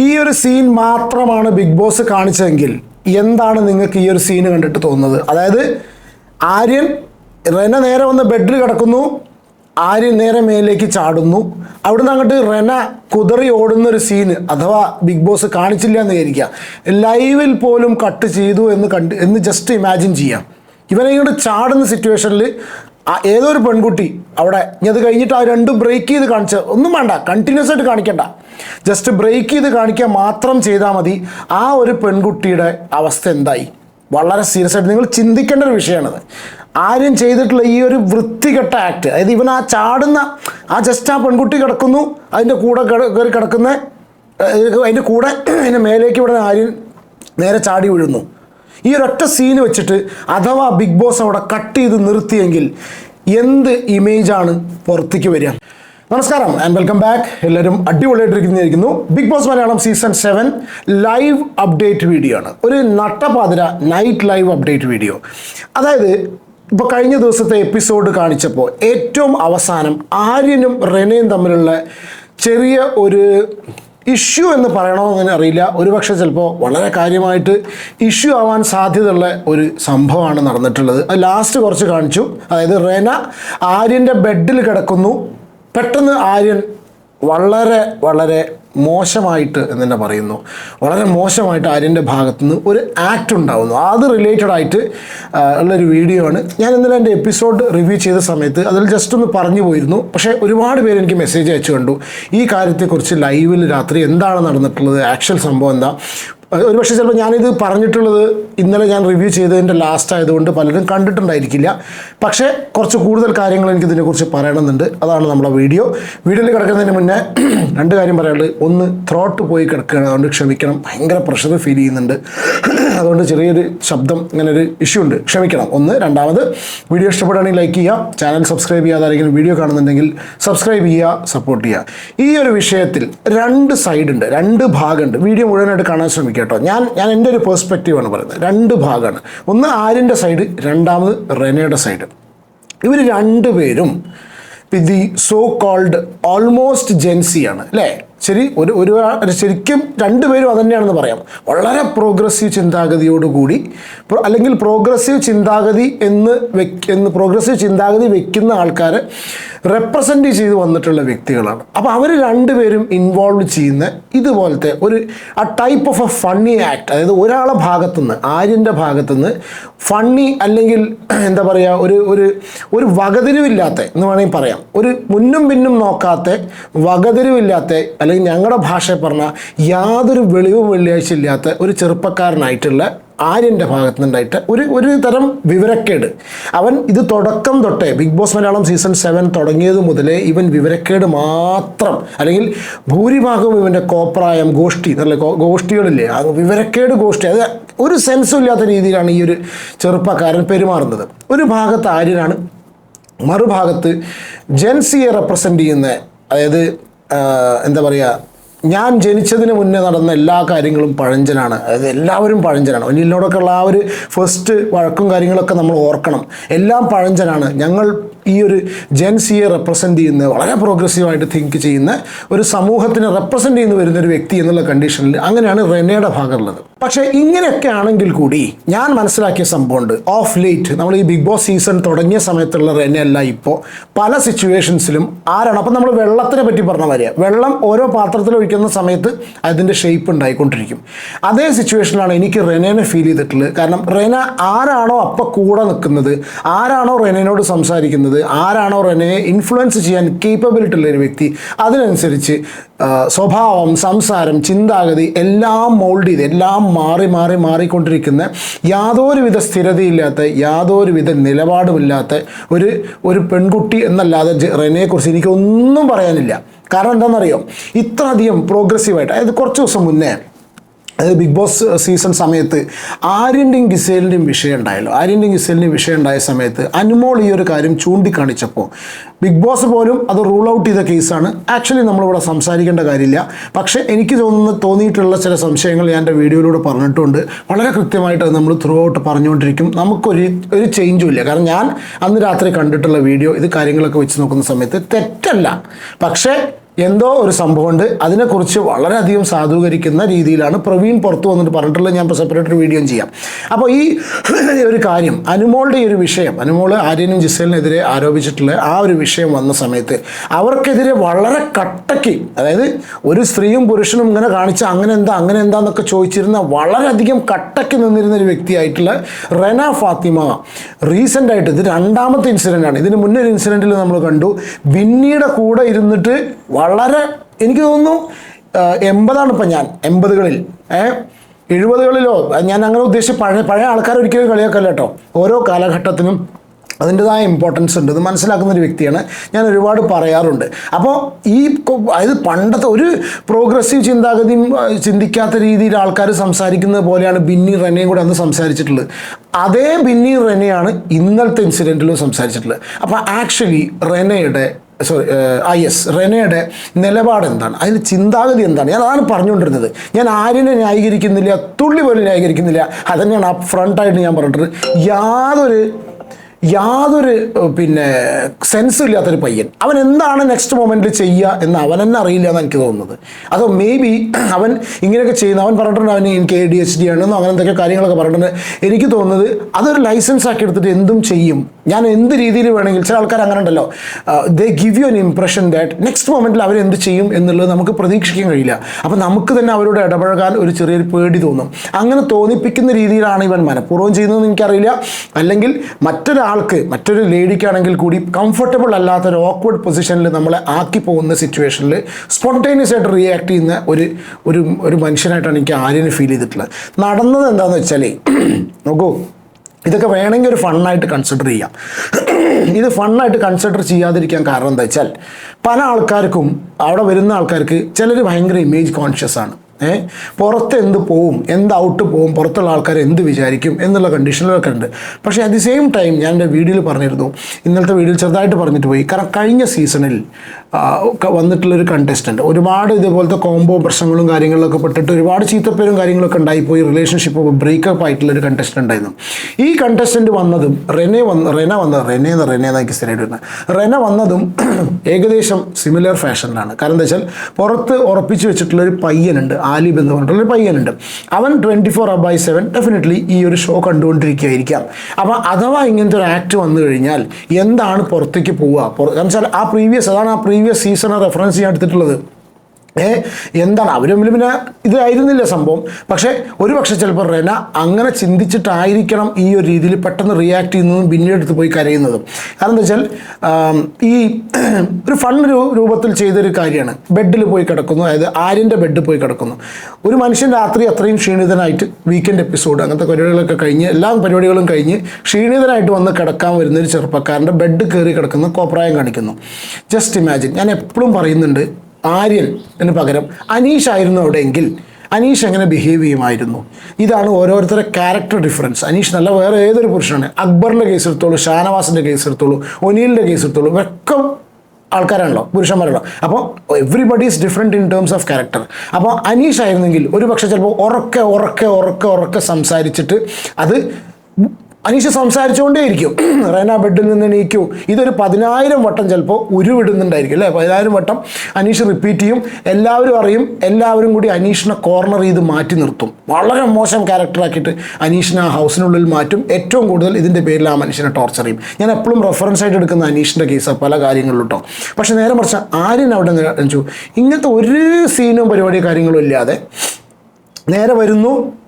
ഈ ഒരു സീൻ മാത്രമാണ് ബിഗ് ബോസ് കാണിച്ചതെങ്കിൽ എന്താണ് നിങ്ങൾക്ക് ഈ ഒരു സീന് കണ്ടിട്ട് തോന്നുന്നത്? അതായത് ആര്യൻ റെന നേരെ വന്ന് ബെഡിൽ കിടക്കുന്നു. ആര്യൻ നേരെ മേലേക്ക് ചാടുന്നു. അവിടുന്ന് അങ്ങോട്ട് റെന കുതറി ഓടുന്ന ഒരു സീന് അഥവാ ബിഗ് ബോസ് കാണിച്ചില്ല എന്ന് വിചാരിക്കുക. ലൈവിൽ പോലും കട്ട് ചെയ്തു എന്ന് കണ്ട് എന്ന് ജസ്റ്റ് ഇമാജിൻ ചെയ്യാം. ഇവനെ ഇങ്ങോട്ട് ചാടുന്ന സിറ്റുവേഷനിൽ ഏതോ ഏതൊരു പെൺകുട്ടി അവിടെ ഇനി അത് കഴിഞ്ഞിട്ട് ആ രണ്ടും ബ്രേക്ക് ചെയ്ത് കാണിച്ച ഒന്നും വേണ്ട കണ്ടിന്യൂസ് ആയിട്ട് കാണിക്കണ്ട. ജസ്റ്റ് ബ്രേക്ക് ചെയ്ത് കാണിക്കുക മാത്രം ചെയ്താൽ മതി. ആ ഒരു പെൺകുട്ടിയുടെ അവസ്ഥ എന്തായി? വളരെ സീരിയസ് ആയിട്ട് നിങ്ങൾ ചിന്തിക്കേണ്ട ഒരു വിഷയമാണത്. ആരും ചെയ്തിട്ടുള്ള ഈ ഒരു വൃത്തികെട്ട ആക്ട് അതായത് ഇവൻ ആ ചാടുന്ന ആ ജസ്റ്റ് ആ പെൺകുട്ടി കിടക്കുന്നു അതിന്റെ കൂടെ കയറി കിടക്കുന്ന അതിന്റെ കൂടെ അതിന്റെ മേലേക്ക് ഇവിടെ ആര്യൻ നേരെ ചാടി വീഴുന്നു. ഈ ഒരൊറ്റ സീന് വെച്ചിട്ട് അഥവാ ബിഗ് ബോസ് അവിടെ കട്ട് ചെയ്ത് നിർത്തിയെങ്കിൽ എന്ത് ഇമേജാണ് പുറത്തേക്ക് വരിക? നമസ്കാരം ആൻഡ് വെൽക്കം ബാക്ക് എല്ലാവരും അടിപൊളിയായിട്ടിരിക്കുന്നതായിരിക്കുന്നു. Bigg Boss Malayalam season seven live update video ആണ്. ഒരു നട്ടപാതിര നൈറ്റ് ലൈവ് അപ്ഡേറ്റ് വീഡിയോ അതായത് ഇപ്പോൾ കഴിഞ്ഞ ദിവസത്തെ എപ്പിസോഡ് കാണിച്ചപ്പോൾ ഏറ്റവും അവസാനം ആര്യനും റെനയും തമ്മിലുള്ള ചെറിയ ഒരു ഇഷ്യൂ എന്ന് പറയണമെന്ന് അറിയില്ല ഒരുപക്ഷെ ചിലപ്പോൾ വളരെ കാര്യമായിട്ട് ഇഷ്യൂ ആവാൻ സാധ്യതയുള്ള ഒരു സംഭവമാണ് നടന്നിട്ടുള്ളത്. അത് ലാസ്റ്റ് കുറച്ച് കാണിച്ചു. അതായത് റെന ആര്യന്റെ ബെഡിൽ കിടക്കുന്നു. പെട്ടെന്ന് ആര്യൻ വളരെ വളരെ മോശമായിട്ട് എന്ന് തന്നെ പറയുന്നു. വളരെ മോശമായിട്ട് ആര്യന്റെ ഭാഗത്തു നിന്ന് ഒരു ആക്ട് ഉണ്ടാകുന്നു അത് റിലേറ്റഡ് ആയിട്ട് ഉള്ളൊരു വീഡിയോ ആണ്. ഞാൻ ഇന്നലെ എന്റെ എപ്പിസോഡ് റിവ്യൂ ചെയ്ത സമയത്ത് അതിൽ ജസ്റ്റ് ഒന്ന് പറഞ്ഞു പോയിരുന്നു. പക്ഷേ ഒരുപാട് പേര് എനിക്ക് മെസ്സേജ് അയച്ചു കണ്ടു. ഈ കാര്യത്തെക്കുറിച്ച് ലൈവിൽ രാത്രി എന്താണ് നടന്നിട്ടുള്ളത് ആക്ച്വൽ സംഭവം എന്താ? ഒരു പക്ഷേ ചിലപ്പോൾ ഞാനിത് പറഞ്ഞിട്ടുള്ളത് ഇന്നലെ ഞാൻ റിവ്യൂ ചെയ്തതിന്റെ ലാസ്റ്റ് ആയതുകൊണ്ട് പലരും കണ്ടിട്ടുണ്ടായിരിക്കില്ല. പക്ഷേ കുറച്ച് കൂടുതൽ കാര്യങ്ങൾ എനിക്ക് ഇതിനെക്കുറിച്ച് പറയണമെന്നുണ്ട്. അതാണ് നമ്മുടെ വീഡിയോ. വീഡിയോയിൽ കിടക്കുന്നതിന് മുന്നേ രണ്ട് കാര്യം പറയാനുള്ളത് ഒന്ന് ത്രോട്ട് പോയി കിടക്കുകയാണ്. അതുകൊണ്ട് ക്ഷമിക്കണം. ഭയങ്കര പ്രഷർ ഫീൽ ചെയ്യുന്നുണ്ട്. അതുകൊണ്ട് ചെറിയൊരു ശബ്ദം ഇങ്ങനെ ഒരു ഇഷ്യൂ ഉണ്ട്. ക്ഷമിക്കണം. ഒന്ന്. രണ്ടാമത് വീഡിയോ ഇഷ്ടപ്പെടുകയാണെങ്കിൽ ലൈക്ക് ചെയ്യുക. ചാനൽ സബ്സ്ക്രൈബ് ചെയ്യാതെ ആരെങ്കിലും വീഡിയോ കാണുന്നുണ്ടെങ്കിൽ സബ്സ്ക്രൈബ് ചെയ്യുക സപ്പോർട്ട് ചെയ്യുക. ഈ ഒരു വിഷയത്തിൽ രണ്ട് സൈഡ് ഉണ്ട്. രണ്ട് ഭാഗമുണ്ട്. വീഡിയോ മുഴുവനായിട്ട് കാണാൻ ശ്രമിക്കുക കേട്ടോ. ഞാൻ ഞാൻ എന്റെ ഒരു പേഴ്സ്പെക്റ്റീവാണ് പറയുന്നത്. രണ്ട് ഭാഗമാണ് ഒന്ന് ആര്യന്റെ സൈഡ് രണ്ടാമത് റെനയുടെ സൈഡ് ഇവർ രണ്ടുപേരും ദി സോ കോൾഡ് ഓൾമോസ്റ്റ് ജെൻസിയാണ് അല്ലേ? ശരി ഒരു ഒരു ശരിക്കും രണ്ടുപേരും അതന്നെയാണെന്ന് പറയാം. വളരെ പ്രോഗ്രസീവ് ചിന്താഗതിയോടുകൂടി അല്ലെങ്കിൽ പ്രോഗ്രസീവ് ചിന്താഗതി എന്ന് വെക്ക് എന്ന് പ്രോഗ്രസീവ് ചിന്താഗതി വെക്കുന്ന ആൾക്കാർ റെപ്രസെന്റ് ചെയ്ത് വന്നിട്ടുള്ള വ്യക്തികളാണ്. അപ്പോൾ അവർ രണ്ടുപേരും ഇൻവോൾവ് ചെയ്യുന്ന ഇതുപോലത്തെ ഒരു ആ type of a funny act അതായത് ഒരാളെ ഭാഗത്തുനിന്ന് ആര്യന്റെ ഭാഗത്തുനിന്ന് ഫണ്ണി അല്ലെങ്കിൽ എന്താ പറയുക ഒരു ഒരു ഒരു വകതിരിവില്ലാത്ത എന്ന് വേണമെങ്കിൽ പറയാം. ഒരു മുന്നും പിന്നും നോക്കാത്ത വകതിരിവില്ലാത്ത അല്ലെങ്കിൽ ഞങ്ങളുടെ ഭാഷയിൽ പറഞ്ഞാൽ യാതൊരു വെളിവും വെള്ളിയാഴ്ച ഇല്ലാത്ത ഒരു ചെറുപ്പക്കാരനായിട്ടുള്ള ആര്യന്റെ ഭാഗത്തു നിന്നുണ്ടായിട്ട് ഒരു ഒരു തരം വിവരക്കേട്. അവൻ ഇത് തുടക്കം തൊട്ടേ Bigg Boss Malayalam season seven തുടങ്ങിയത് മുതലേ ഇവൻ വിവരക്കേട് മാത്രം. അല്ലെങ്കിൽ ഭൂരിഭാഗവും ഇവന്റെ കോപ്രായം ഗോഷ്ഠി നല്ല ഗോഷ്ഠികളില്ലേ ആ വിവരക്കേട് ഗോഷ്ഠി അത് ഒരു സെൻസും ഇല്ലാത്ത രീതിയിലാണ് ഈ ഒരു ചെറുപ്പക്കാരൻ പെരുമാറുന്നത്. ഒരു ഭാഗത്ത് ആര്യനാണ് മറുഭാഗത്ത് ജെൻസിയെ റെപ്രസെന്റ് ചെയ്യുന്ന അതായത് എന്താ പറയുക ഞാൻ ജനിച്ചതിന് മുന്നേ നടന്ന എല്ലാ കാര്യങ്ങളും പഴഞ്ചനാണ്. അതായത് എല്ലാവരും പഴഞ്ചനാണ്. ഒന്നിനോടൊക്കെ ഉള്ള ആ ഒരു ഫസ്റ്റ് വഴക്കും കാര്യങ്ങളൊക്കെ നമ്മൾ ഓർക്കണം. എല്ലാം പഴഞ്ചനാണ്. ഞങ്ങൾ ഈ ഒരു ജെൻസിയെ റെപ്രസെന്റ് ചെയ്യുന്ന വളരെ പ്രോഗ്രസീവായിട്ട് തിങ്ക് ചെയ്യുന്ന ഒരു സമൂഹത്തിനെ റെപ്രസെന്റ് ചെയ്യുന്ന വരുന്ന ഒരു വ്യക്തി എന്നുള്ള കണ്ടീഷനിൽ അങ്ങനെയാണ് റെനയുടെ ഭാഗമുള്ളത് പക്ഷേ ഇങ്ങനെയൊക്കെ ആണെങ്കിൽ കൂടി ഞാൻ മനസ്സിലാക്കിയ സംഭവമുണ്ട്. ഓഫ് ലേറ്റ് നമ്മൾ ഈ ബിഗ് ബോസ് സീസൺ തുടങ്ങിയ സമയത്തുള്ള റെനയല്ല ഇപ്പോൾ പല സിറ്റുവേഷൻസിലും ആരാണ്? അപ്പം നമ്മൾ വെള്ളത്തിനെ പറ്റി പറഞ്ഞ വരിക വെള്ളം ഓരോ പാത്രത്തിൽ ഒഴിക്കുന്ന സമയത്ത് അതിന്റെ ഷേപ്പ് ഉണ്ടായിക്കൊണ്ടിരിക്കും. അതേ സിറ്റുവേഷനിലാണ് എനിക്ക് റെനേനെ ഫീൽ ചെയ്തിട്ടുള്ളത്. കാരണം റെന ആരാണോ അപ്പം കൂടെ നിൽക്കുന്നത്. ആരാണോ റെനേനോട് സംസാരിക്കുന്നത്? ആരാണോ റെനയെ ഇൻഫ്ലുവൻസ് ചെയ്യാൻ കേപ്പബിലിറ്റി ഉള്ള ഒരു വ്യക്തി അതിനനുസരിച്ച് സ്വഭാവം സംസാരം ചിന്താഗതി എല്ലാം മോൾഡ് ചെയ്ത് എല്ലാം മാറി മാറി മാറിക്കൊണ്ടിരിക്കുന്ന യാതൊരുവിധ സ്ഥിരതയില്ലാത്ത യാതൊരുവിധ നിലപാടുമില്ലാത്ത ഒരു ഒരു പെൺകുട്ടി എന്നല്ലാതെ റെനയെക്കുറിച്ച് എനിക്കൊന്നും പറയാനില്ല. കാരണം എന്താണെന്നറിയോ? ഇത്രയധികം പ്രോഗ്രസീവായിട്ട് അതായത് കുറച്ച് ദിവസം മുന്നേ അതായത് ബിഗ് ബോസ് സീസൺ സമയത്ത് ആര്യന്റെയും ഗിസേലിന്റെയും വിഷയം ഉണ്ടായല്ലോ. ആര്യന്റെയും ഗിസേലിന്റെയും വിഷയം ഉണ്ടായ സമയത്ത് അനുമോൾ ഈ ഒരു കാര്യം ചൂണ്ടിക്കാണിച്ചപ്പോൾ ബിഗ് ബോസ് പോലും അത് റൂൾ ഔട്ട് ചെയ്ത കേസാണ്. ആക്ച്വലി നമ്മളിവിടെ സംസാരിക്കേണ്ട കാര്യമില്ല. പക്ഷേ എനിക്ക് തോന്നുന്ന തോന്നിയിട്ടുള്ള ചില സംശയങ്ങൾ ഞാൻ എന്റെ വീഡിയോയിലൂടെ പറഞ്ഞിട്ടുണ്ട്. വളരെ കൃത്യമായിട്ട് അത് നമ്മൾ ത്രൂ ഔട്ട് പറഞ്ഞുകൊണ്ടിരിക്കും. നമുക്കൊരു ഒരു ചേഞ്ചും ഇല്ല. കാരണം ഞാൻ അന്ന് രാത്രി കണ്ടിട്ടുള്ള വീഡിയോ ഇത് കാര്യങ്ങളൊക്കെ വെച്ച് നോക്കുന്ന സമയത്ത് തെറ്റല്ല. പക്ഷേ എന്തോ ഒരു സംഭവം ഉണ്ട് അതിനെക്കുറിച്ച് വളരെയധികം സാധൂകരിക്കുന്ന രീതിയിലാണ് പ്രവീൺ പുറത്തു വന്നിട്ട് പറഞ്ഞിട്ടുള്ളത്. ഞാൻ ഇപ്പോൾ സെപ്പറേറ്റ് ഒരു വീഡിയോ ചെയ്യാം. അപ്പോൾ ഈ ഒരു കാര്യം അനുമോളുടെ ഈ ഒരു വിഷയം അനുമോൾ ആര്യനും ജിസേലിനെതിരെ ആരോപിച്ചിട്ടുള്ള ആ ഒരു വിഷയം വന്ന സമയത്ത് അവർക്കെതിരെ വളരെ കട്ടയ്ക്ക് അതായത് ഒരു സ്ത്രീയും പുരുഷനും ഇങ്ങനെ കാണിച്ച അങ്ങനെ എന്താ അങ്ങനെ എന്താന്നൊക്കെ ചോദിച്ചിരുന്ന വളരെയധികം കട്ടയ്ക്ക് നിന്നിരുന്ന ഒരു വ്യക്തിയായിട്ടുള്ള റെന ഫാത്തിമ റീസെന്റ് ആയിട്ട് ഇത് രണ്ടാമത്തെ ഇൻസിഡന്റ് ആണ്. ഇതിന് മുന്നൊരു ഇൻസിഡന്റിൽ നമ്മൾ കണ്ടു. ബിന്നിയുടെ കൂടെ ഇരുന്നിട്ട് വളരെ എനിക്ക് തോന്നുന്നു എൺപതാണ് ഇപ്പം ഞാൻ എൺപതുകളിൽ. ഏ എഴുപതുകളിലോ ഞാൻ അങ്ങനെ ഉദ്ദേശിച്ച് പഴയ പഴയ ആൾക്കാർ ഒരിക്കലും കളിയാക്കല്ല കേട്ടോ. ഓരോ കാലഘട്ടത്തിനും അതിന്റെതായ ഇമ്പോർട്ടൻസ് ഉണ്ട്. ഇത് മനസ്സിലാക്കുന്ന ഒരു വ്യക്തിയാണ്. ഞാൻ ഒരുപാട് പറയാറുണ്ട്. അപ്പോൾ ഈ അതായത് പണ്ടത്തെ ഒരു പ്രോഗ്രസീവ് ചിന്താഗതിയും ചിന്തിക്കാത്ത രീതിയിൽ ആൾക്കാർ സംസാരിക്കുന്നത് പോലെയാണ് ബിന്നി റെനയും കൂടെ അന്ന് സംസാരിച്ചിട്ടുള്ളത്. അതേ ബിന്നി റെനയാണ് ഇന്നലത്തെ ഇൻസിഡന്റിലും സംസാരിച്ചിട്ടുള്ളത്. അപ്പോൾ ആക്ച്വലി റെനയുടെ സോറി ഐ എസ് റെനയുടെ നിലപാട് എന്താണ് അതിന്റെ ചിന്താഗതി എന്താണ്? ഞാൻ അതാണ് പറഞ്ഞുകൊണ്ടിരുന്നത്. ഞാൻ ആരിനെ ന്യായീകരിക്കുന്നില്ല തുള്ളി പോലും ന്യായീകരിക്കുന്നില്ല. അതന്നെയാണ് അപ്പ് ഫ്രണ്ടായിട്ട് ഞാൻ പറഞ്ഞിട്ടുള്ളത്. യാതൊരു യാതൊരു പിന്നെ സെൻസും ഇല്ലാത്തൊരു പയ്യൻ. അവൻ എന്താണ് നെക്സ്റ്റ് മൊമെന്റിൽ ചെയ്യുക എന്ന് അവൻ തന്നെ അറിയില്ല എന്ന് എനിക്ക് തോന്നുന്നത്. അതോ മേ ബി അവൻ ഇങ്ങനെയൊക്കെ ചെയ്യുന്ന. അവൻ പറഞ്ഞിട്ടുണ്ട് അവന് എനിക്ക് എ ഡി എച്ച് ഡി ആണെന്നോ അങ്ങനെ എന്തൊക്കെ കാര്യങ്ങളൊക്കെ പറഞ്ഞിട്ടുണ്ട്. എനിക്ക് തോന്നുന്നത് അതൊരു ലൈസൻസ് ആക്കി എടുത്തിട്ട് എന്തും ചെയ്യും. ഞാൻ എന്ത് രീതിയിൽ വേണമെങ്കിൽ ചില ആൾക്കാർ അങ്ങനെ ഉണ്ടല്ലോ. They give you an impression that next മൊമെന്റിൽ അവരെന്ത് ചെയ്യും എന്നുള്ളത് നമുക്ക് പ്രതീക്ഷിക്കാൻ കഴിയില്ല. അപ്പോൾ നമുക്ക് തന്നെ അവരോട് ഇടപഴകാൻ ഒരു ചെറിയൊരു പേടി തോന്നും. അങ്ങനെ തോന്നിപ്പിക്കുന്ന രീതിയിലാണ് ഇവൻ മനഃപൂർവം ചെയ്യുന്നതെന്ന് എനിക്കറിയില്ല. അല്ലെങ്കിൽ മറ്റൊരാൾക്ക് മറ്റൊരു ലേഡിക്കാണെങ്കിൽ കൂടി കംഫർട്ടബിൾ അല്ലാത്ത ഒരു ഓക്വേർഡ് പൊസിഷനിൽ നമ്മളെ ആക്കി പോകുന്ന സിറ്റുവേഷനിൽ സ്പോണ്ടേനിയസ് ആയിട്ട് റിയാക്ട് ചെയ്യുന്ന ഒരു ഒരു ഒരു മനുഷ്യനായിട്ടാണ് എനിക്ക് ആര്യന് ഫീൽ ചെയ്തിട്ടുള്ളത്. നടന്നത് എന്താണെന്ന് വെച്ചാൽ നോക്കൂ ഇതൊക്കെ വേണമെങ്കിൽ ഒരു ഫണ്ണായിട്ട് കൺസിഡർ ചെയ്യാം. ഇത് ഫണ്ണായിട്ട് കൺസിഡർ ചെയ്യാതിരിക്കാൻ കാരണം എന്താ വെച്ചാൽ പല ആൾക്കാർക്കും അവിടെ വരുന്ന ആൾക്കാർക്ക് ചിലർ ഭയങ്കര ഇമേജ് കോൺഷ്യസ് ആണ്. ഏ? പുറത്ത് എന്ത് പോവും? എന്ത് ഔട്ട് പോവും? പുറത്തുള്ള ആൾക്കാർ എന്ത് വിചാരിക്കും? എന്നുള്ള കണ്ടീഷനിലൊക്കെ ഉണ്ട്. പക്ഷേ അറ്റ് ദി സെയിം ടൈം ഞാൻ എന്റെ വീഡിയോയിൽ പറഞ്ഞിരുന്നു. ഇന്നലത്തെ വീഡിയോയിൽ ചെറുതായിട്ട് പറഞ്ഞിട്ട് പോയി. കാരണം കഴിഞ്ഞ സീസണിൽ വന്നിട്ടുള്ളൊരു കണ്ടസ്റ്റന്റ് ഒരുപാട് ഇതുപോലത്തെ കോംബോ പ്രശ്നങ്ങളും കാര്യങ്ങളിലൊക്കെ പെട്ടിട്ട് ഒരുപാട് ചീത്തപ്പേരും കാര്യങ്ങളൊക്കെ ഉണ്ടായിപ്പോയി. റിലേഷൻഷിപ്പ് ബ്രേക്കപ്പ് ആയിട്ടുള്ളൊരു കണ്ടസ്റ്റന്റ് ഉണ്ടായിരുന്നു. ഈ കണ്ടസ്റ്റന്റ് വന്നതും റെനെ വന്ന് റെന വന്നത് റെനെ എന്ന് റെനെ എന്നാക്കി സ്ഥിരമായിട്ട് വരുന്നത്. റെന വന്നതും ഏകദേശം സിമിലർ ഫാഷനിലാണ് കാരണം എന്താ വെച്ചാൽ പുറത്ത് ഉറപ്പിച്ച് വെച്ചിട്ടുള്ളൊരു പയ്യനുണ്ട്. ആലിബ് എന്ന് പറഞ്ഞിട്ടുള്ള പയ്യനുണ്ട്. അവൻ twenty four by seven definitely ഈ ഒരു ഷോ കണ്ടുകൊണ്ടിരിക്കുകയായിരിക്കാം. അപ്പോൾ അഥവാ ഇങ്ങനത്തെ ഒരു ആക്ട് വന്നു കഴിഞ്ഞാൽ എന്താണ് പുറത്തേക്ക് പോവുക? എന്ന് വെച്ചാൽ ആ പ്രീവിയസ് അതാണ് ആ പ്രീവിയസ് സീസണെ റെഫറൻസ് ചെയ്യാൻ എടുത്തിട്ടുള്ളത്. ഏ എന്താണ്? അവർ തമ്മിൽ പിന്നെ ഇതായിരുന്നില്ല സംഭവം? പക്ഷേ ഒരു പക്ഷേ ചിലപ്പോൾ റെന അങ്ങനെ ചിന്തിച്ചിട്ടായിരിക്കണം ഈ ഒരു രീതിയിൽ പെട്ടെന്ന് റിയാക്ട് ചെയ്യുന്നതും പിന്നീട് എടുത്ത് പോയി കരയുന്നതും. കാരണം എന്താ വെച്ചാൽ ഈ ഒരു ഫൺ രൂപത്തിൽ ചെയ്തൊരു കാര്യമാണ്. ബെഡിൽ പോയി കിടക്കുന്നു. അതായത് ആര്യന്റെ ബെഡിൽ പോയി കിടക്കുന്നു. ഒരു മനുഷ്യൻ രാത്രി അത്രയും ക്ഷീണിതനായിട്ട് വീക്കെൻഡ് എപ്പിസോഡ് അങ്ങനത്തെ പരിപാടികളൊക്കെ കഴിഞ്ഞ് എല്ലാ പരിപാടികളും കഴിഞ്ഞ് ക്ഷീണിതനായിട്ട് വന്ന് കിടക്കാൻ വരുന്ന ഒരു ചെറുപ്പക്കാരന്റെ ബെഡ് കയറി കിടക്കുന്ന കോപ്രായം കാണിക്കുന്നു. ജസ്റ്റ് ഇമാജിൻ ഞാൻ എപ്പോഴും പറയുന്നുണ്ട് ആര്യൻ എന്ന് പകരം അനീഷ് ആയിരുന്നു അവിടെയെങ്കിൽ അനീഷ് എങ്ങനെ ബിഹേവ് ചെയ്യുമായിരുന്നു? ഇതാണ് ഓരോരുത്തരുടെ ക്യാരക്ടർ ഡിഫറൻസ് അനീഷ് നല്ല വേറെ ഏതൊരു പുരുഷനാണ്? അക്ബറിന്റെ കേസ് എടുത്തോളൂ ഷാനവാസിന്റെ കേസ് എടുത്തോളൂ ഒനീലിന്റെ കേസ് എടുത്തോളൂ ഇവരൊക്കെ ആൾക്കാരാണല്ലോ പുരുഷന്മാരാണല്ലോ. അപ്പോൾ everybody is different in terms of character അപ്പോൾ അനീഷ് ആയിരുന്നെങ്കിൽ ഒരു പക്ഷേ ചിലപ്പോൾ ഉറക്കെ ഉറക്കെ ഉറക്കെ ഉറക്കെ സംസാരിച്ചിട്ട് അത് അനീഷ് സംസാരിച്ചുകൊണ്ടേയിരിക്കും. റെന ബെഡിൽ നിന്ന് എണീക്കും. ഇതൊരു പതിനായിരം വട്ടം ചിലപ്പോൾ ഉരുവിടുന്നുണ്ടായിരിക്കും അല്ലേ? പതിനായിരം വട്ടം അനീഷ് റിപ്പീറ്റ് ചെയ്യും. എല്ലാവരും അറിയും. എല്ലാവരും കൂടി അനീഷിനെ കോർണർ ചെയ്ത് മാറ്റി നിർത്തും. വളരെ മോശം ക്യാരക്ടറാക്കിയിട്ട് അനീഷിനെ ആ ഹൗസിനുള്ളിൽ മാറ്റും. ഏറ്റവും കൂടുതൽ ഇതിന്റെ പേരിൽ ആ മനുഷ്യനെ ടോർച്ചർ ചെയ്യും. ഞാൻ എപ്പോഴും റെഫറൻസ് ആയിട്ട് എടുക്കുന്ന അനീഷിന്റെ കേസ് പല കാര്യങ്ങളിലും കേട്ടോ പക്ഷേ നേരെ മറിച്ച് ആര്യൻ അവിടെ നിന്ന് ഇങ്ങനത്തെ ഒരു സീനും പരിപാടിയും കാര്യങ്ങളും ഇല്ലാതെ നേരെ വരുന്നു.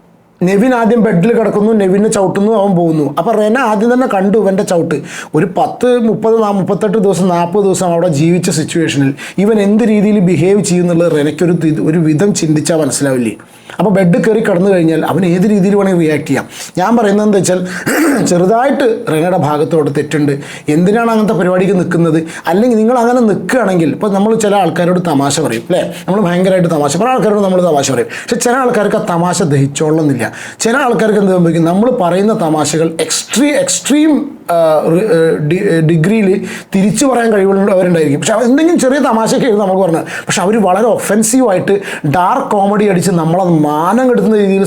നെവിൻ ആദ്യം ബെഡിൽ കിടക്കുന്നു നെവിനെ ചവിട്ടുന്നു അവൻ പോകുന്നു. അപ്പോൾ റെന ആദ്യം തന്നെ കണ്ടു ഇവന്റെ ചവിട്ട്. ഒരു പത്ത് മുപ്പത് മുപ്പത്തെട്ട് ദിവസം നാൽപ്പത് ദിവസം അവിടെ ജീവിച്ച സിറ്റുവേഷനിൽ ഇവൻ എന്ത് രീതിയിൽ ബിഹേവ് ചെയ്യുന്നുള്ളത് റെനയ്ക്കൊരു ഒരു വിധം ചിന്തിച്ചാൽ മനസ്സിലാവില്ലേ? അപ്പോൾ ബെഡ് കയറി കടന്നു കഴിഞ്ഞാൽ അവൻ ഏത് രീതിയിൽ വേണമെങ്കിൽ റിയാക്ട് ചെയ്യാം. ഞാൻ പറയുന്നത് എന്താ വെച്ചാൽ ചെറുതായിട്ട് റെനയുടെ ഭാഗത്തോട് തെറ്റുണ്ട്. എന്തിനാണ് അങ്ങനത്തെ പരിപാടിക്ക് നിൽക്കുന്നത്? അല്ലെങ്കിൽ നിങ്ങൾ അങ്ങനെ നിൽക്കുകയാണെങ്കിൽ ഇപ്പോൾ നമ്മൾ ചില ആൾക്കാരോട് തമാശ പറയും അല്ലേ? നമ്മൾ ഭയങ്കരമായിട്ട് തമാശ പല ആൾക്കാരോട് നമ്മൾ തമാശ പറയും. പക്ഷെ ചില ആൾക്കാർക്ക് ആ തമാശ ദഹിച്ചോളന്നില്ല ചില ആൾക്കാർക്ക് എന്ത് സംഭവിക്കും? നമ്മൾ പറയുന്ന തമാശകൾ എക്സ്ട്രീ എക്സ്ട്രീം ഡിഗ്രിയിൽ തിരിച്ചു പറയാൻ കഴിവുള്ളവരുണ്ടായിരിക്കും. പക്ഷെ എന്തെങ്കിലും ചെറിയ തമാശയൊക്കെ ആയിരുന്നു നമുക്ക് പറഞ്ഞത്. പക്ഷെ അവർ വളരെ ഒഫെൻസീവായിട്ട് ഡാർക്ക് കോമഡി അടിച്ച് നമ്മളെ മാനം കെടുത്തുന്ന രീതിയിൽ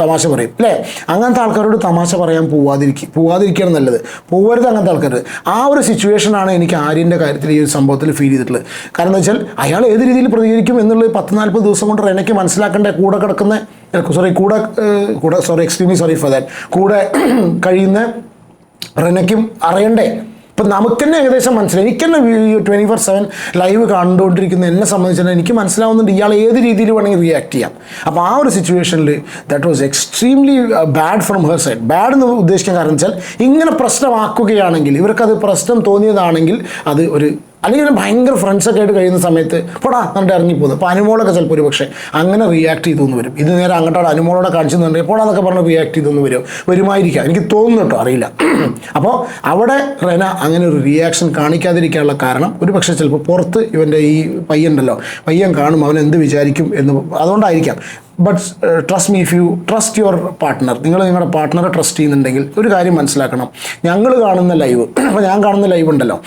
തമാശ പറയും. അല്ലേ? അങ്ങനത്തെ ആൾക്കാരോട് തമാശ പറയാൻ പോവാതിരിക്കും പോവാതിരിക്കുകയാണ് നല്ലത്. പോവരുത് അങ്ങനത്തെ ആൾക്കാർ ആ ഒരു സിറ്റുവേഷനാണ് എനിക്ക് ആര്യന്റെ കാര്യത്തിൽ ഈ ഒരു സംഭവത്തിൽ ഫീൽ ചെയ്തിട്ടുള്ളത്. കാരണം എന്താ വെച്ചാൽ അയാൾ ഏത് രീതിയിൽ പ്രതികരിക്കും എന്നുള്ളത് പത്ത് നാൽപ്പത് ദിവസം കൊണ്ട് റെനയ്ക്ക് മനസ്സിലാക്കേണ്ട? കൂടെ കിടക്കുന്ന സോറി കൂടെ കൂടെ sorry extremely sorry for that കൂടെ കഴിയുന്ന റെനയ്ക്കും അറിയണ്ടേ? ഇപ്പം നമുക്ക് തന്നെ ഏകദേശം മനസ്സിലായി. എനിക്ക് തന്നെ ട്വന്റി ഫോർ സെവൻ ലൈവ് കണ്ടുകൊണ്ടിരിക്കുന്ന എന്നെ സംബന്ധിച്ചിട്ട് എനിക്ക് മനസ്സിലാവുന്നുണ്ട് ഇയാൾ ഏത് രീതിയിൽ വേണമെങ്കിൽ റിയാക്ട് ചെയ്യാം. അപ്പോൾ ആ ഒരു സിറ്റുവേഷനിൽ that was extremely bad from her side bad എന്ന് ഉദ്ദേശിക്കുന്ന കാരണം വെച്ചാൽ ഇങ്ങനെ പ്രശ്നമാക്കുകയാണെങ്കിൽ ഇവർക്കത് പ്രശ്നം തോന്നിയതാണെങ്കിൽ അത് ഒരു അല്ലെങ്കിൽ ഭയങ്കര ഭയങ്കര ഫ്രണ്ട്സൊക്കെ ആയിട്ട് കഴിയുന്ന സമയത്ത് പോടാ എന്നിട്ട് ഇറങ്ങിപ്പോകുന്നു. അപ്പോൾ അനുമോളൊക്കെ ചിലപ്പോൾ ഒരു പക്ഷേ അങ്ങനെ റിയാക്ട് ചെയ്തൊന്ന് വരും. ഇത് നേരെ അങ്ങോട്ടാണ് അനുമോളോടെ കാണിച്ചെന്നുണ്ടെങ്കിൽ പോടാ എന്നൊക്കെ പറഞ്ഞ് റിയാക്ട് ചെയ്തു വരും. വരുമായിരിക്കാം. എനിക്ക് തോന്നുന്നു കേട്ടോ അറിയില്ല. അപ്പോൾ അവിടെ റെന അങ്ങനെ ഒരു റിയാക്ഷൻ കാണിക്കാതിരിക്കാനുള്ള കാരണം ഒരു പക്ഷേ ചിലപ്പോൾ പുറത്ത് ഇവന്റെ ഈ പയ്യനുണ്ടല്ലോ പയ്യൻ കാണും അവൻ എന്ത് വിചാരിക്കും എന്ന് അതുകൊണ്ടായിരിക്കാം. But trust me if you trust your partner നിങ്ങൾ നിങ്ങളുടെ പാർട്ട്ണറെ ട്രസ്റ്റ് ചെയ്യുന്നുണ്ടെങ്കിൽ ഒരു കാര്യം മനസ്സിലാക്കണം. ഞങ്ങൾ കാണുന്ന ലൈവ് അപ്പോൾ ഞാൻ കാണുന്ന ലൈവ് ഉണ്ടല്ലോ.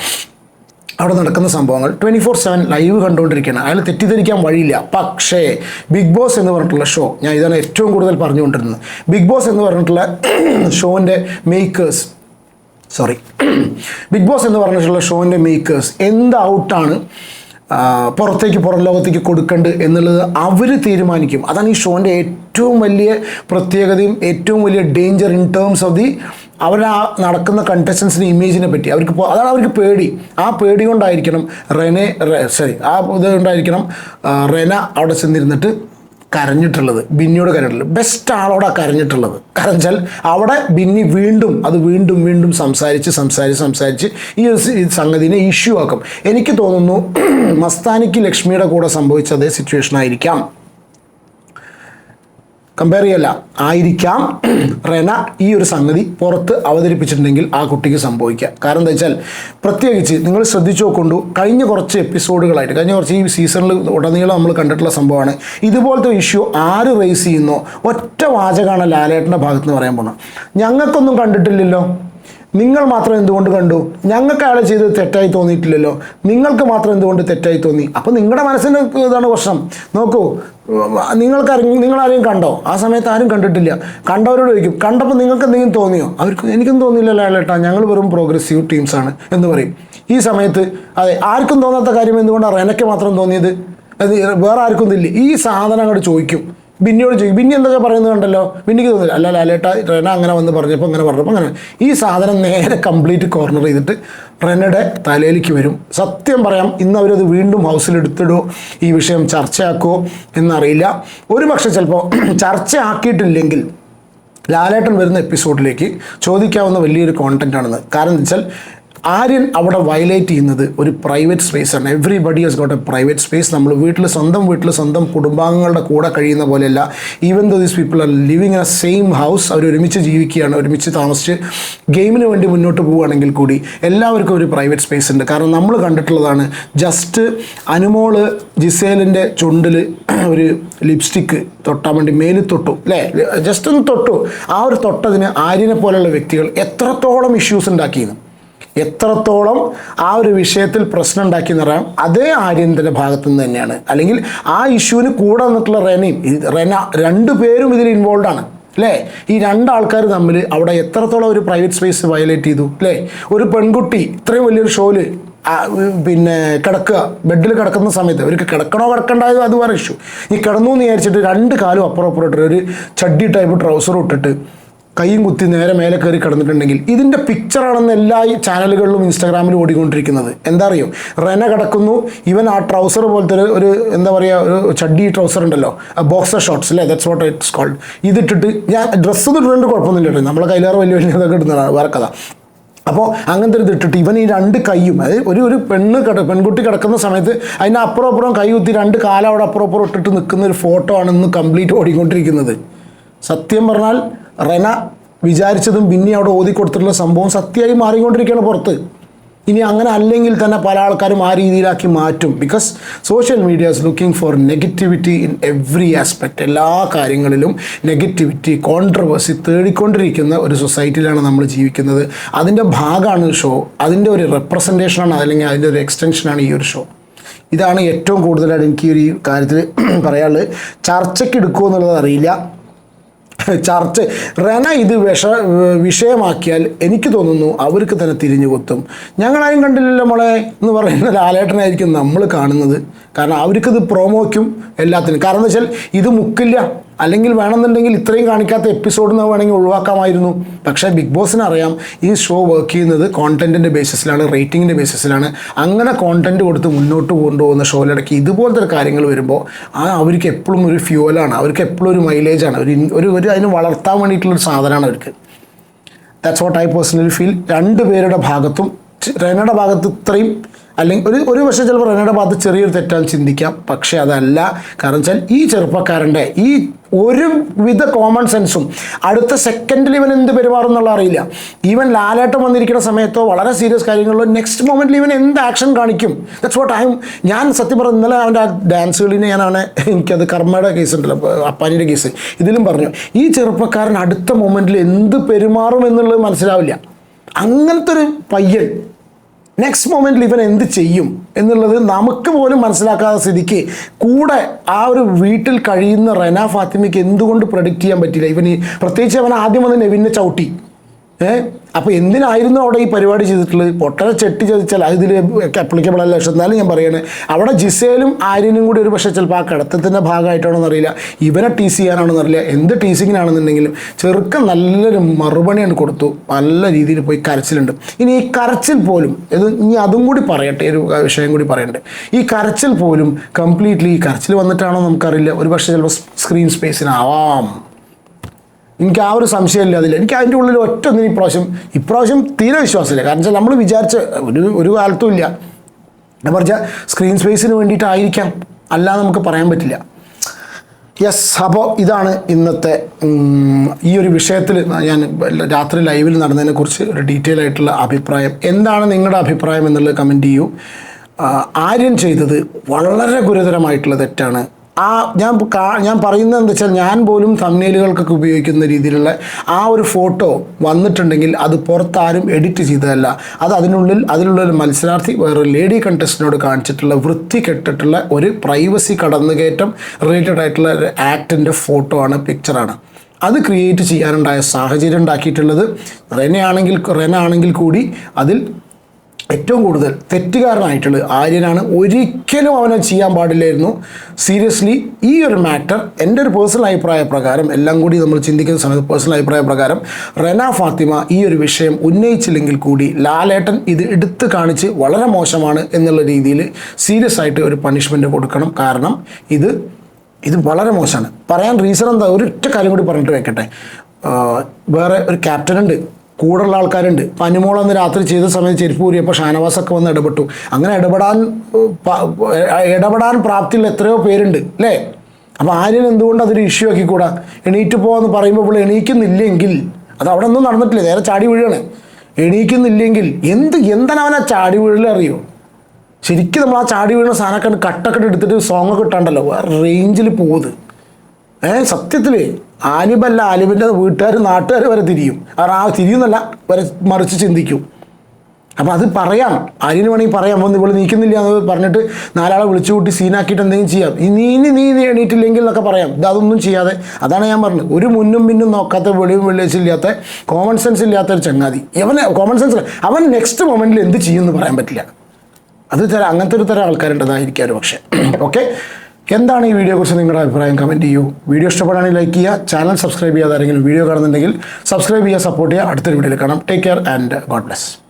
അവിടെ നടക്കുന്ന സംഭവങ്ങൾ ട്വന്റി ഫോർ സെവൻ ലൈവ് കണ്ടുകൊണ്ടിരിക്കുകയാണ്. അയാൾ തെറ്റിദ്ധരിക്കാൻ വഴിയില്ല. പക്ഷേ ബിഗ് ബോസ് എന്ന് പറഞ്ഞിട്ടുള്ള ഷോ ഞാൻ ഇതാണ് ഏറ്റവും കൂടുതൽ പറഞ്ഞുകൊണ്ടിരുന്നത്. ബിഗ് ബോസ് എന്ന് പറഞ്ഞിട്ടുള്ള ഷോന്റെ മേക്കേഴ്സ് സോറി ബിഗ് ബോസ് എന്ന് പറഞ്ഞിട്ടുള്ള ഷോന്റെ മേക്കേഴ്സ് എന്ത് ഔട്ടാണ് പുറത്തേക്ക് പുറം ലോകത്തേക്ക് കൊടുക്കേണ്ടത് എന്നുള്ളത് അവർ തീരുമാനിക്കും. അതാണ് ഈ ഷോന്റെ ഏറ്റവും വലിയ പ്രത്യേകതയും ഏറ്റവും വലിയ danger in terms of the അവരാ നടക്കുന്ന കണ്ടസ്റ്റൻസിന്റെ ഇമേജിനെ പറ്റി. അവർക്ക് അതാണ് അവർക്ക് പേടി. ആ പേടി കൊണ്ടായിരിക്കണം റെനെ സോറി ആ ഇത് കൊണ്ടായിരിക്കണം റെന അവിടെ ചെന്നിരുന്നിട്ട് കരഞ്ഞിട്ടുള്ളത് ബിന്നിയോട് കരഞ്ഞിട്ടുള്ളത്. ബെസ്റ്റ് ആളോടാ കരഞ്ഞിട്ടുള്ളത്. കാരണം വെച്ചാൽ അവിടെ ബിന്നി വീണ്ടും അത് വീണ്ടും വീണ്ടും സംസാരിച്ച് സംസാരിച്ച് സംസാരിച്ച് ഈ ഒരു സംഗതിനെ ഇഷ്യൂ ആക്കും. എനിക്ക് തോന്നുന്നു മസ്താനിക്ക് ലക്ഷ്മിയുടെ കൂടെ സംഭവിച്ച അതേ സിറ്റുവേഷൻ ആയിരിക്കാം. കമ്പയർ ചെയ്യല്ല. ആയിരിക്കാം. റെന ഈ ഒരു സംഗതി പുറത്ത് അവതരിപ്പിച്ചിട്ടുണ്ടെങ്കിൽ ആ കുട്ടിക്ക് സംഭവിക്കുക കാരണം എന്താ വെച്ചാൽ പ്രത്യേകിച്ച് നിങ്ങൾ ശ്രദ്ധിച്ചു നോക്കൊണ്ടു കഴിഞ്ഞ കുറച്ച് എപ്പിസോഡുകളായിട്ട് കഴിഞ്ഞ കുറച്ച് ഈ സീസണിൽ ഉടനീളം നമ്മൾ കണ്ടിട്ടുള്ള സംഭവമാണ്. ഇതുപോലത്തെ ഇഷ്യൂ ആര് റേസ് ചെയ്യുന്നോ? ഒറ്റ വാചകമാണ് ലാലേട്ടന്റെ ഭാഗത്ത് നിന്ന് പറയാൻ പോകുന്നത്. ഞങ്ങൾക്കൊന്നും കണ്ടിട്ടില്ലല്ലോ. നിങ്ങൾ മാത്രം എന്തുകൊണ്ട് കണ്ടു? ഞങ്ങൾക്ക് അയാളെ ചെയ്തത് തെറ്റായി തോന്നിയിട്ടില്ലല്ലോ. നിങ്ങൾക്ക് മാത്രം എന്തുകൊണ്ട് തെറ്റായി തോന്നി? അപ്പോൾ നിങ്ങളുടെ മനസ്സിന് ഇതാണ് പ്രശ്നം. നോക്കൂ നിങ്ങൾക്ക് നിങ്ങളാരെയും കണ്ടോ? ആ സമയത്ത് ആരും കണ്ടിട്ടില്ല. കണ്ടവരോട് ചോദിക്കും കണ്ടപ്പോൾ നിങ്ങൾക്ക് എന്തെങ്കിലും തോന്നിയോ? അവർക്ക് എനിക്കും തോന്നിയില്ലല്ലോ അയാളേട്ടാ ഞങ്ങൾ വെറും പ്രോഗ്രസീവ് ടീംസാണ് എന്ന് പറയും. ഈ സമയത്ത് അതെ ആർക്കും തോന്നാത്ത കാര്യം എന്തുകൊണ്ടാണ്? എനിക്ക് മാത്രം തോന്നിയത്. വേറെ ആർക്കും ഇതില്ല ഈ സാധനം അങ്ങോട്ട് ചോദിക്കും. ബിന്നിയോട് ചോദിക്കും ബിന്നി എന്തൊക്കെ പറയുന്നത് കണ്ടല്ലോ? ബിന്നിക്ക് തോന്നില്ല. അല്ല ലാലേട്ട റെന അങ്ങനെ വന്ന് പറഞ്ഞപ്പോൾ അങ്ങനെ പറഞ്ഞപ്പോൾ അങ്ങനെ. ഈ സാധനം നേരെ കംപ്ലീറ്റ് കോർണർ ചെയ്തിട്ട് റെനയുടെ തലയിലേക്ക് വരും. സത്യം പറയാം ഇന്ന് അവരത് വീണ്ടും ഹൗസിൽ എടുത്തിടോ ഈ വിഷയം ചർച്ചയാക്കുമോ എന്നറിയില്ല. ഒരു പക്ഷേ ചിലപ്പോൾ ചർച്ചയാക്കിയിട്ടില്ലെങ്കിൽ ലാലേട്ടൻ വരുന്ന എപ്പിസോഡിലേക്ക് ചോദിക്കാവുന്ന വലിയൊരു കോണ്ടന്റാണെന്ന് കാരണം എന്താ വെച്ചാൽ ആര്യൻ അവിടെ വയലേറ്റ് ചെയ്യുന്നത് ഒരു പ്രൈവറ്റ് സ്പേസ് ആണ്. Everybody has got a private space നമ്മൾ വീട്ടിൽ സ്വന്തം വീട്ടിൽ സ്വന്തം കുടുംബാംഗങ്ങളുടെ കൂടെ കഴിയുന്ന പോലെയല്ല. Even though these people are living in a same house അവർ ഒരുമിച്ച് ജീവിക്കുകയാണ് ഒരുമിച്ച് താമസിച്ച് ഗെയിമിന് വേണ്ടി മുന്നോട്ട് പോവുകയാണെങ്കിൽ കൂടി എല്ലാവർക്കും ഒരു പ്രൈവറ്റ് സ്പേസ് ഉണ്ട്. കാരണം നമ്മൾ കണ്ടിട്ടുള്ളതാണ് ജസ്റ്റ് അനുമോൾ ജിസേലിന്റെ ചുണ്ടിൽ ഒരു ലിപ്സ്റ്റിക്ക് തൊട്ടാൻ വേണ്ടി മേലിൽ തൊട്ടു അല്ലേ? ജസ്റ്റ് ഒന്ന് തൊട്ടു. ആ ഒരു തൊട്ടതിന് ആര്യനെ പോലെയുള്ള വ്യക്തികൾ എത്രത്തോളം ഇഷ്യൂസ് ഉണ്ടാക്കിയെന്ന്. എത്രത്തോളം ആ ഒരു വിഷയത്തിൽ പ്രശ്നം ഉണ്ടാക്കി പറയാം. അതേ ആര്യന്റെ ഭാഗത്തു നിന്ന് തന്നെയാണ്. അല്ലെങ്കിൽ ആ ഇഷ്യൂവിന് കൂടെ നിന്നിട്ടുള്ള റെനയും റെന രണ്ടു പേരും ഇതിൽ ഇൻവോൾവ് ആണ്. അല്ലേ ഈ രണ്ടാൾക്കാർ തമ്മിൽ അവിടെ എത്രത്തോളം ഒരു പ്രൈവറ്റ് സ്പേസ് വയലേറ്റ് ചെയ്തു അല്ലേ ഒരു പെൺകുട്ടി ഇത്രയും വലിയൊരു ഷോയിൽ പിന്നെ കിടക്കുക ബെഡിൽ കിടക്കുന്ന സമയത്ത് അവർക്ക് കിടക്കണോ കിടക്കണ്ടായോ അത് വേറെ ഇഷ്യൂ ഈ കിടന്നു എന്ന് വിചാരിച്ചിട്ട് രണ്ട് കാലും അപ്പുറം അപ്പുറം ഇട്ടിട്ട് ഒരു ചഡ്ഡി ടൈപ്പ് ട്രൗസർ ഇട്ടിട്ട് കൈയും കുത്തി നേരെ മേലെ കയറി കിടന്നിട്ടുണ്ടെങ്കിൽ ഇതിന്റെ പിക്ചറാണെന്ന് എല്ലാ ചാനലുകളിലും ഇൻസ്റ്റാഗ്രാമിലും ഓടിക്കൊണ്ടിരിക്കുന്നത്. എന്താ അറിയോ? റെന കിടക്കുന്നു. ഇവൻ ആ ട്രൗസർ പോലത്തെ ഒരു എന്താ പറയുക ഒരു ചഡ്ഡി ട്രൗസർ ഉണ്ടല്ലോ. ബോക്സർ ഷോർട്സ് അല്ലേ? ദാറ്റ്സ് വാട്ട് ഇറ്റ്സ് കോൾഡ് ഇതിട്ടിട്ട് ഞാൻ ഡ്രസ്സ് ഇട്ടിട്ടുണ്ട് കുഴപ്പമൊന്നുമില്ല കേട്ടോ. നമ്മളെ കയ്യിലേറെ വലിയ വലിയ ഇതൊക്കെ ഇടുന്നതാണ് വേറെ കഥ. അപ്പോൾ അങ്ങനത്തെ ഒരു ഇട്ടിട്ട് ഇവൻ ഈ രണ്ട് കൈയും അതായത് ഒരു ഒരു പെണ്ണ് കിട പെൺകുട്ടി കിടക്കുന്ന സമയത്ത് അതിന്റെ അപ്പുറം അപ്പുറം കൈ കുത്തി രണ്ട് കാലം അവിടെ അപ്പുറം അപ്പുറം ഇട്ടിട്ട് നിൽക്കുന്ന ഒരു ഫോട്ടോ ആണ് ഇന്ന് കംപ്ലീറ്റ് ഓടിക്കൊണ്ടിരിക്കുന്നത്. സത്യം പറഞ്ഞാൽ റെന വിചാരിച്ചതും പിന്നെ അവിടെ ഓതി കൊടുത്തിട്ടുള്ള സംഭവം സത്യമായി മാറിക്കൊണ്ടിരിക്കുകയാണ് പുറത്ത്. ഇനി അങ്ങനെ അല്ലെങ്കിൽ തന്നെ പല ആൾക്കാരും ആ രീതിയിലാക്കി മാറ്റും. Because social media is looking for negativity in every aspect എല്ലാ കാര്യങ്ങളിലും നെഗറ്റിവിറ്റി കോൺട്രവേഴ്സി തേടിക്കൊണ്ടിരിക്കുന്ന ഒരു സൊസൈറ്റിയിലാണ് നമ്മൾ ജീവിക്കുന്നത്. അതിന്റെ ഭാഗമാണ് ഷോ അതിന്റെ ഒരു റെപ്രസെന്റേഷനാണ് അല്ലെങ്കിൽ അതിന്റെ ഒരു എക്സ്റ്റൻഷനാണ് ഈ ഒരു ഷോ ഇതാണ് ഏറ്റവും കൂടുതലായിട്ട് എനിക്ക് ഈ ഒരു കാര്യത്തിൽ പറയാനുള്ളത്. ചർച്ചയ്ക്ക് എടുക്കുമോ എന്നുള്ളത് അറിയില്ല. ചർച്ച. റെന ഇത് വിഷ വിഷയമാക്കിയാൽ എനിക്ക് തോന്നുന്നു അവർക്ക് തന്നെ തിരിഞ്ഞു കൊത്തും. ഞങ്ങളാരും കണ്ടില്ലല്ലോ മോളെ എന്ന് പറയുന്ന ലാലേട്ടനായിരിക്കും നമ്മൾ കാണുന്നത്. കാരണം അവർക്കിത് പ്രോമോയ്ക്കും എല്ലാത്തിനും. കാരണം എന്ന് വെച്ചാൽ ഇത് മുക്കില്ല. അല്ലെങ്കിൽ വേണമെന്നുണ്ടെങ്കിൽ ഇത്രയും കാണിക്കാത്ത എപ്പിസോഡ് എന്ന് വേണമെങ്കിൽ ഒഴിവാക്കാമായിരുന്നു. പക്ഷേ ബിഗ് ബോസിന് അറിയാം ഈ ഷോ വർക്ക് ചെയ്യുന്നത് കോണ്ടന്റിന്റെ ബേസിസിലാണ് റേറ്റിങ്ങിന്റെ ബേസിസിലാണ് അങ്ങനെ കോണ്ടന്റ് കൊടുത്ത് മുന്നോട്ട് കൊണ്ടുപോകുന്ന ഷോയിലിടയ്ക്ക് ഇതുപോലത്തെ കാര്യങ്ങൾ വരുമ്പോൾ ആ അവർക്ക് എപ്പോഴും ഒരു ഫ്യൂവലാണ് അവർക്ക് എപ്പോഴും ഒരു മൈലേജാണ് ഒരു ഒരു ഒരു അതിന് വളർത്താൻ വേണ്ടിയിട്ടുള്ളൊരു സാധനമാണ് അവർക്ക്. That's what I personally feel രണ്ട് പേരുടെ ഭാഗത്തും റെനയുടെ ഭാഗത്ത് ഇത്രയും അല്ലെങ്കിൽ ഒരു ഒരു പക്ഷേ ചിലപ്പോൾ റെനയുടെ ഭാഗത്ത് ചെറിയൊരു തെറ്റാന്ന് ചിന്തിക്കാം. പക്ഷേ അതല്ല കാരണം വെച്ചാൽ ഈ ചെറുപ്പക്കാരന്റെ ഈ ഒരു വിധ കോമൺ സെൻസും അടുത്ത സെക്കൻഡിൽ ഇവൻ എന്ത് പെരുമാറും എന്നുള്ള അറിയില്ല. ഈവൻ ലാലേട്ടം വന്നിരിക്കുന്ന സമയത്തോ വളരെ സീരിയസ് കാര്യങ്ങളിലോ നെക്സ്റ്റ് മൊമെന്റിൽ ഇവൻ എന്ത് ആക്ഷൻ കാണിക്കും? ദാറ്റ്സ് വാട്ട് ഐ ഞാൻ സത്യം പറഞ്ഞു ഇന്നലെ അവന്റെ ആ ഡാൻസുകളിനെ അവനെ എനിക്കത് കർമ്മയുടെ കേസ് ഉണ്ടല്ലോ അപ്പാനിയുടെ കേസ് ഇതിലും പറഞ്ഞു ഈ ചെറുപ്പക്കാരൻ അടുത്ത മൊമെന്റിൽ എന്ത് പെരുമാറും എന്നുള്ളത് മനസ്സിലാവില്ല. അങ്ങനത്തെ ഒരു പയ്യൻ നെക്സ്റ്റ് മൊമെന്റിൽ ഇവൻ എന്ത് ചെയ്യും എന്നുള്ളത് നമുക്ക് പോലും മനസ്സിലാക്കാത്ത സ്ഥിതിക്ക് കൂടെ ആ ഒരു വീട്ടിൽ കഴിയുന്ന റെന ഫാത്തിമയ്ക്ക് എന്തുകൊണ്ട് പ്രൊഡിക്റ്റ് ചെയ്യാൻ പറ്റില്ല? ഇവൻ പ്രത്യേകിച്ച് അവൻ ആദ്യം വന്ന് നെവിനെ ചവിട്ടി. ഏ? അപ്പോൾ എന്തിനായിരുന്നു അവിടെ ഈ പരിപാടി ചെയ്തിട്ടുള്ളത്? പൊട്ടനെ ചെട്ടി ചതിച്ചാൽ അതിൽ അപ്ലിക്കബിൾ അല്ല. പക്ഷെ എന്നാലും ഞാൻ പറയണേ അവിടെ ജിസേലും ആര്യനും കൂടി ഒരു പക്ഷേ ചിലപ്പോൾ ആ കടത്തത്തിന്റെ ഭാഗമായിട്ടാണോ എന്നറിയില്ല ഇവനെ ടീസ് ചെയ്യാനാണോ എന്നറിയില്ല എന്ത് ടീസിങ്ങിനാണെന്നുണ്ടെങ്കിലും ചെറുക്കൻ നല്ലൊരു മറുപടിയാണ് കൊടുത്തു. നല്ല രീതിയിൽ പോയി കരച്ചിലുണ്ട്. ഇനി ഈ കരച്ചിൽ പോലും ഇത് ഇനി അതും കൂടി പറയട്ടെ ഒരു വിഷയം കൂടി പറയണ്ടേ. ഈ കരച്ചിൽ പോലും കംപ്ലീറ്റ്ലി ഈ കരച്ചിൽ വന്നിട്ടാണോ നമുക്കറിയില്ല. ഒരു പക്ഷേ ചിലപ്പോൾ സ്ക്രീൻ സ്പേസിനാവാം എനിക്ക് ആ ഒരു സംശയമില്ല അതില്ല എനിക്ക് അതിന്റെ ഉള്ളിൽ ഒറ്റ ഒന്നിനും ഇപ്രാവശ്യം ഇപ്രാവശ്യം തീരെ വിശ്വാസമില്ല. കാരണം വെച്ചാൽ നമ്മൾ വിചാരിച്ച ഒരു ഒരു കാലത്തും ഇല്ല. ഞാൻ പറഞ്ഞാൽ സ്ക്രീൻ സ്പേസിന് വേണ്ടിയിട്ടായിരിക്കാം. അല്ലാതെ നമുക്ക് പറയാൻ പറ്റില്ല. യെസ് അപ്പോൾ ഇതാണ് ഇന്നത്തെ ഈ ഒരു വിഷയത്തിൽ ഞാൻ രാത്രി ലൈവിൽ നടന്നതിനെക്കുറിച്ച് ഒരു ഡീറ്റെയിൽ ആയിട്ടുള്ള അഭിപ്രായം. എന്താണ് നിങ്ങളുടെ അഭിപ്രായം എന്നുള്ളത് കമന്റ് ചെയ്യൂ. ആര്യൻ ചെയ്തത് വളരെ ഗുരുതരമായിട്ടുള്ള തെറ്റാണ്. ആ ഞാൻ ഞാൻ പറയുന്നത് എന്താ വെച്ചാൽ ഞാൻ പോലും തമ്മിലുകൾക്കൊക്കെ ഉപയോഗിക്കുന്ന രീതിയിലുള്ള ആ ഒരു ഫോട്ടോ വന്നിട്ടുണ്ടെങ്കിൽ അത് പുറത്താരും എഡിറ്റ് ചെയ്തതല്ല. അത് അതിനുള്ളിൽ അതിലുള്ള ഒരു മത്സരാർത്ഥി വേറെ ലേഡി കണ്ടസ്റ്റിനോട് കാണിച്ചിട്ടുള്ള വൃത്തി കെട്ടിട്ടുള്ള ഒരു പ്രൈവസി കടന്നുകയറ്റം റിലേറ്റഡ് ആയിട്ടുള്ള ഒരു ആക്ടിന്റെ ഫോട്ടോ ആണ് പിക്ചറാണ് അത് ക്രിയേറ്റ് ചെയ്യാനുണ്ടായ സാഹചര്യം ഉണ്ടാക്കിയിട്ടുള്ളത് റെന ആണെങ്കിൽ റെന ആണെങ്കിൽ കൂടി അതിൽ ഏറ്റവും കൂടുതൽ തെറ്റുകാരനായിട്ടുള്ള ആര്യനാണ്. ഒരിക്കലും അവനെ ചെയ്യാൻ പാടില്ലായിരുന്നു. സീരിയസ്ലി ഈ ഒരു മാറ്റർ എന്റെ ഒരു പേഴ്സണൽ അഭിപ്രായ പ്രകാരം എല്ലാം കൂടി നമ്മൾ ചിന്തിക്കുന്ന സമയത്ത് പേഴ്സണൽ അഭിപ്രായ പ്രകാരം റെന ഫാത്തിമ ഈ ഒരു വിഷയം ഉന്നയിച്ചില്ലെങ്കിൽ കൂടി ലാലേട്ടൻ ഇത് എടുത്ത് കാണിച്ച് വളരെ മോശമാണ് എന്നുള്ള രീതിയിൽ സീരിയസ് ആയിട്ട് ഒരു പണിഷ്മെന്റ് കൊടുക്കണം. കാരണം ഇത് ഇത് വളരെ മോശമാണ്. പറയാൻ റീസൺ എന്താ? ഒരു ഒറ്റ കാര്യം കൂടി പറഞ്ഞിട്ട് വെക്കട്ടെ. വേറെ ഒരു ക്യാപ്റ്റൻ ഉണ്ട്. കൂടെയുള്ള ആൾക്കാരുണ്ട്. പനിമോൾ അന്ന് രാത്രി ചെയ്ത സമയത്ത് ചെരുപ്പ് ഊരിയപ്പോൾ ഷാനവാസൊക്കെ വന്ന് ഇടപെട്ടു. അങ്ങനെ ഇടപെടാൻ ഇടപെടാൻ പ്രാപ്തിയുള്ള എത്രയോ പേരുണ്ട് അല്ലേ? അപ്പോൾ ആര്യൻ എന്തുകൊണ്ട് അതൊരു ഇഷ്യൂ ആക്കിക്കൂടാ? എണീറ്റ് പോകാമെന്ന് പറയുമ്പോൾ ഇവിടെ എണീക്കുന്നില്ലെങ്കിൽ അത് അവിടെ ഒന്നും നടന്നിട്ടില്ല നേരെ ചാടി വീഴാണ് എണീക്കുന്നില്ലെങ്കിൽ എന്ത് എന്താണ് ചാടി വീഴൽ അറിയോ? ശരിക്കും നമ്മൾ ആ ചാടി വീഴുന്ന സാധനമൊക്കെ കട്ടൊക്കെ എടുത്തിട്ട് സോങ്ങ് ഒക്കെ ഇട്ടാണ്ടല്ലോ റേഞ്ചിൽ പോകുന്നത് ഏ സത്യത്തിൽ ആലിബല്ല ആലിബിന്റെ വീട്ടുകാർ നാട്ടുകാർ വരെ തിരിയും. അവർ ആ തിരിയുന്നല്ല വരെ മറിച്ച് ചിന്തിക്കും. അപ്പം അത് പറയാം. ആര്യന് വേണമെങ്കിൽ പറയാം. ഒന്ന് ഇവിടെ നീക്കുന്നില്ല എന്ന് പറഞ്ഞിട്ട് നാലാളെ വിളിച്ചു കൂട്ടി സീനാക്കിയിട്ട് എന്തെങ്കിലും ചെയ്യാം. നീ ഇനി നീ നീ എണീറ്റില്ലെങ്കിൽ എന്നൊക്കെ പറയാം. ഇത് അതൊന്നും ചെയ്യാതെ അതാണ് ഞാൻ പറഞ്ഞത്. ഒരു മുന്നും പിന്നും നോക്കാത്ത വെളിയും വെള്ളിയാഴ്ച കോമൺ സെൻസ് ഇല്ലാത്ത ഒരു ചങ്ങാതി. ഇവനെ കോമൺ സെൻസ് അവൻ നെക്സ്റ്റ് മൊമെന്റിൽ എന്ത് ചെയ്യുമെന്ന് പറയാൻ പറ്റില്ല. അത് തരം അങ്ങനത്തെ ഒരു തരം ആൾക്കാരുണ്ടതായിരിക്കാം പക്ഷേ. ഓക്കെ എന്താണ് ഈ വീഡിയോ വീഡിയോയെക്കുറിച്ച് നിങ്ങളുടെ അഭിപ്രായം? കമന്റ് ചെയ്യൂ. വീഡിയോ ഇഷ്ടപ്പെടുകയാണെങ്കിൽ ലൈക്ക് ചെയ്യുക. ചാനൽ സബ്സ്ക്രൈബ് ചെയ്യാതെ ആരെങ്കിലും വീഡിയോ കാണുന്നുണ്ടെങ്കിൽ സബ്സ്ക്രൈബ് ചെയ്യുക സപ്പോർട്ട് ചെയ്യുക. അടുത്തൊരു വീഡിയോയിൽ കാണാം. Take care and God bless